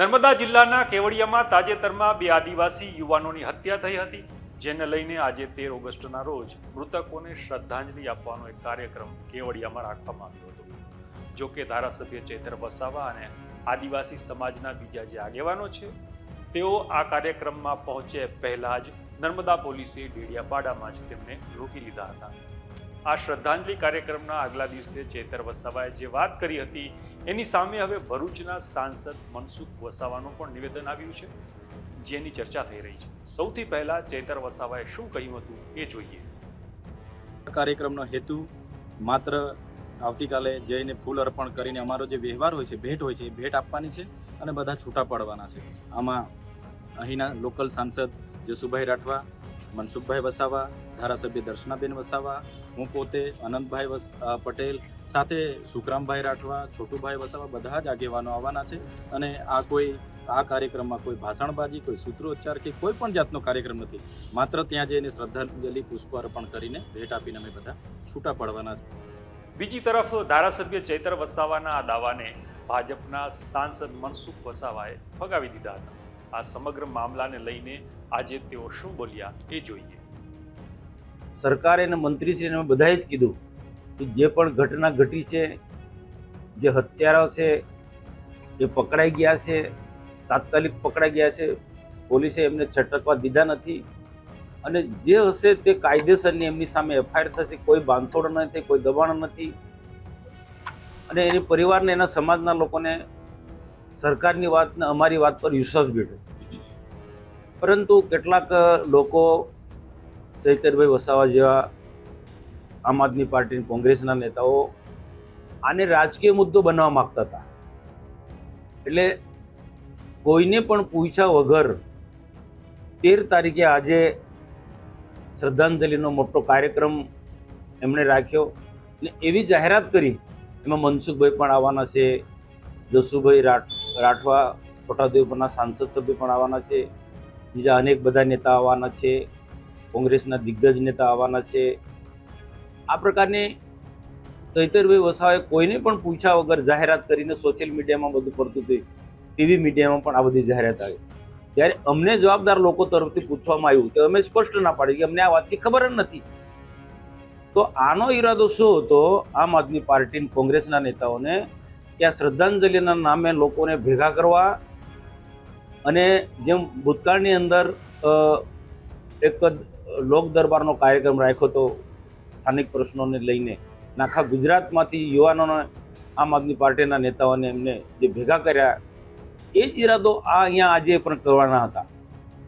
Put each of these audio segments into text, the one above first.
નર્મદા જિલ્લાના કેવડિયામાં તાજેતરમાં બે આદિવાસી યુવાનોની હત્યા થઈ હતી, જેને લઈને આજે તેર ઓગસ્ટના રોજ મૃતકોને શ્રદ્ધાંજલિ આપવાનો એક કાર્યક્રમ કેવડિયામાં રાખવામાં આવ્યો હતો. જો કે ધારાસભ્ય ચૈતર વસાવા અને આદિવાસી સમાજના બીજા જે આગેવાનો છે, તેઓ આ કાર્યક્રમમાં પહોંચે પહેલા જ નર્મદા પોલીસે ડેડિયાપાડામાં જ તેમને રોકી લીધા હતા. આ શ્રદ્ધાંજલિ કાર્યક્રમના આગલા દિવસે ચેતર વસાવાએ જે વાત કરી હતી, એની સામે હવે ભરૂચના સાંસદ મનસુખ વસાવાનું પણ નિવેદન આવ્યું છે, જેની ચર્ચા થઈ રહી છે. સૌથી પહેલા ચેતર વસાવાએ શું કહ્યું હતું એ જોઈએ. કાર્યક્રમનો હેતુ માત્ર આવતીકાલે જઈને ફૂલ અર્પણ કરીને અમારો જે વ્યવહાર હોય છે, ભેટ હોય છે, એ ભેટ આપવાની છે અને બધા છૂટા પાડવાના છે. આમાં અહીંના લોકલ સાંસદ જસુભાઈ રાઠવા મનસુખભાઈ વસાવા, ધારાસભ્ય દર્શનાબેન વસાવા, હું પોતે, અનંતભાઈ પટેલ, સાથે સુખરામભાઈ રાઠવા, છોટુભાઈ વસાવા બધા જ આગેવાનો આવવાના છે. અને આ કોઈ, આ કાર્યક્રમમાં કોઈ ભાષણબાજી, કોઈ સૂત્રોચ્ચાર કે કોઈ પણ જાતનો કાર્યક્રમ નથી. માત્ર ત્યાં જઈને શ્રદ્ધાંજલિ પુષ્પ અર્પણ કરીને ભેટ આપીને અમે બધા છૂટા પડવાના છે. બીજી તરફ ધારાસભ્ય ચૈતર વસાવાના આ દાવાને ભાજપના સાંસદ મનસુખ વસાવાએ ફગાવી દીધા હતા. આ સમગ્ર મામલાને લઈને આજે તેઓ શું બોલ્યા એ જોઈએ. સરકારે અને મંત્રીશ્રીને બધાએ જ કીધું કે જે પણ ઘટના ઘટી છે, જે હત્યારાઓ છે, એ પકડાઈ ગયા છે, તાત્કાલિક પકડાઈ ગયા છે, પોલીસે એમને છટકવા દીધા નથી અને જે હશે તે કાયદેસરની એમની સામે એફઆઈઆર થશે, કોઈ બાંધછોડ નથી, કોઈ દબાણ નથી અને એની પરિવારને એના સમાજના લોકોને સરકારની વાત ને અમારી વાત પર વિશ્વાસ બેઠો. પરંતુ કેટલાક લોકો ચૈતરભાઈ વસાવા જેવા આમ આદમી પાર્ટી કોંગ્રેસના નેતાઓ આને રાજકીય મુદ્દો બનાવવા માગતા હતા. એટલે કોઈને પણ પૂછ્યા વગર તેર તારીખે આજે શ્રદ્ધાંજલિનો મોટો કાર્યક્રમ એમણે રાખ્યો ને એવી જાહેરાત કરી. એમાં મનસુખભાઈ પણ આવવાના છે, જસુભાઈ રાઠ રાઠવા છોટાઉદેપુરના સાંસદ સભ્ય પણ આવવાના છે. બીજા અનેક બધા નેતા આવવાના છે. કોંગ્રેસના દિગ્ગજ નેતા આવવાના છે. આ પ્રકારની ચૈતરભાઈ વસાવાએ કોઈને પણ પૂછ્યા વગર જાહેરાત કરીને સોશિયલ મીડિયામાં બધું પડતું હતું. ટીવી મીડિયામાં પણ આ બધી જાહેરાત આવી. ત્યારે અમને જવાબદાર લોકો તરફથી પૂછવામાં આવ્યું તો અમે સ્પષ્ટ ના પાડી કે અમને આ વાતની ખબર જ નથી. તો આનો ઈરાદો શું હતો? આમ આદમી પાર્ટી કોંગ્રેસના નેતાઓને કે આ શ્રદ્ધાંજલિના નામે લોકોને ભેગા કરવા અને જેમ ભૂતકાળની અંદર એક લોક દરબારનો કાર્યક્રમ રાખ્યો હતો સ્થાનિક પ્રશ્નોને લઈને આખા ગુજરાતમાંથી યુવાનોને, આમ આદમી પાર્ટીના નેતાઓને એમને જે ભેગા કર્યા, એ જ ઈરાદો આ અહીંયા આજે પણ કરવાના હતા.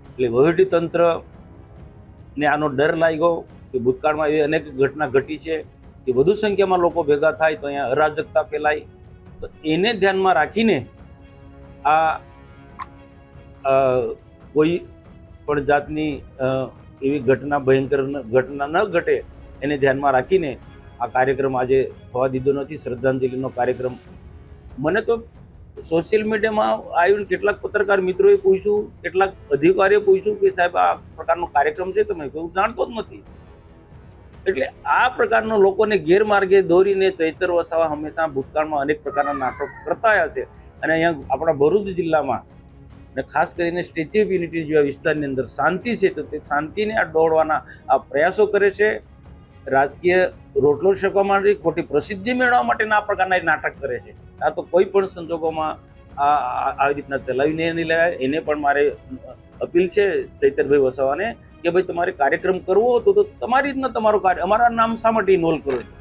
એટલે વહીવટી તંત્રને આનો ડર લાગ્યો કે ભૂતકાળમાં એવી અનેક ઘટના ઘટી છે કે વધુ સંખ્યામાં લોકો ભેગા થાય તો અહીંયા અરાજકતા ફેલાય તો એને ધ્યાનમાં રાખીને આ કોઈ પણ જાતની એવી ઘટના ભયંકર ઘટના ન ઘટે એને ધ્યાનમાં રાખીને આ કાર્યક્રમ આજે થવા દીધો નથી. શ્રદ્ધાંજલિનો કાર્યક્રમ. મને તો સોશિયલ મીડિયામાં આવીને કેટલાક પત્રકાર મિત્રોએ પૂછ્યું, કેટલાક અધિકારીઓ પૂછ્યું કે સાહેબ આ પ્રકારનો કાર્યક્રમ છે? તમે હું જાણતો જ નથી. એટલે આ પ્રકારનો લોકોને ગેરમાર્ગે દોરીને ચૈતર વસાવા હંમેશા ભૂતકાળમાં અનેક પ્રકારના નાટકો કરતા આવ્યા છે. અને અહીંયા આપણા ભરૂચ જિલ્લામાં અને ખાસ કરીને સ્ટેચ્યુ ઓફ યુનિટી જેવા વિસ્તારની અંદર શાંતિ છે, તો તે શાંતિને દોડવાના આ પ્રયાસો કરે છે. રાજકીય રોટલો શકવા માટે ખોટી પ્રસિદ્ધિ મેળવવા માટેના આ પ્રકારના નાટક કરે છે. આ તો કોઈ પણ સંજોગોમાં આ- આવી રીતના ચલાવીને નહીં લેવાય. એને પણ મારે અપીલ છે ચૈતરભાઈ વસાવાને કે ભાઈ તમારે કાર્યક્રમ કરવો હતો તો તમારી રીતના તમારો કાર્ય, અમારા નામ શા માટે ઇન્વોલ્વ કરો છો.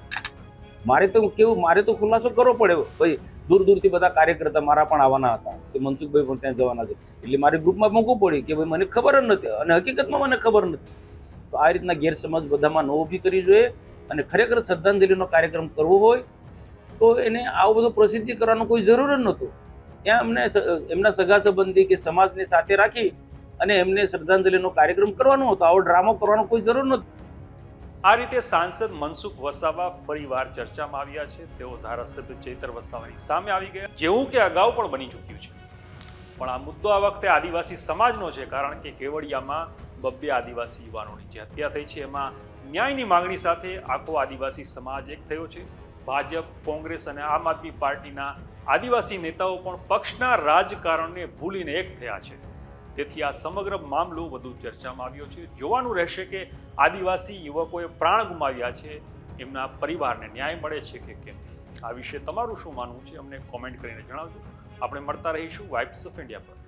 મારે તો કેવું, મારે તો ખુલાસો કરવો પડે. ભાઈ, દૂર દૂરથી બધા કાર્યકર્તા મારા પણ આવવાના હતા. કે મનસુખભાઈ પણ ત્યાં જવાના છે. એટલે મારે ગ્રુપમાં મૂકવું પડ્યું કે ભાઈ, મને ખબર જ નથી. અને હકીકતમાં મને ખબર નથી. તો આ રીતના ગેરસમજ બધામાં ન ઊભી કરવી જોઈએ અને ખરેખર શ્રદ્ધાંજલિનો કાર્યક્રમ કરવો હોય તો એને આવું બધું પ્રસિદ્ધિ કરવાનો કોઈ જરૂર જ નહોતું. ત્યાં એમને એમના સગા સંબંધી કે સમાજને સાથે રાખી અને એમને શ્રદ્ધાંજલિનો કાર્યક્રમ કરવાનો હતો. આવો ડ્રામો કરવાનો કોઈ જરૂર નથી. આ રીતે સાંસદ મનસુખ વસાવા ફરીવાર ચર્ચામાં આવ્યા છે. તેઓ ધારાસભ્ય ચૈતર વસાવાની સામે આવી ગયા. જેવું કે અગાઉ પણ બની ચૂક્યું છે. પણ આ મુદ્દો આ વખતે આદિવાસી સમાજનો છે, કારણ કે કેવડિયામાં બબ્બે આદિવાસી યુવાનોની જે હત્યા થઈ છે, એમાં ન્યાયની માંગણી સાથે આખો આદિવાસી સમાજ એક થયો છે. ભાજપ, કોંગ્રેસ અને આમ આદમી પાર્ટીના આદિવાસી નેતાઓ પણ પક્ષના રાજકારણને ભૂલીને એક થયા છે. તેથી આ સમગ્ર મામલો વધુ ચર્ચામાં આવ્યો છે. જોવાનું રહેશે કે આદિવાસી યુવકોએ પ્રાણ ગુમાવ્યા છે, એમના પરિવારને ન્યાય મળે છે કે કેમ? આ વિશે તમારું શું માનવું છે? અમને કોમેન્ટ કરીને જણાવજો. આપણે મળતા રહીશું વાઇબ્સ ઓફ ઇન્ડિયા પર.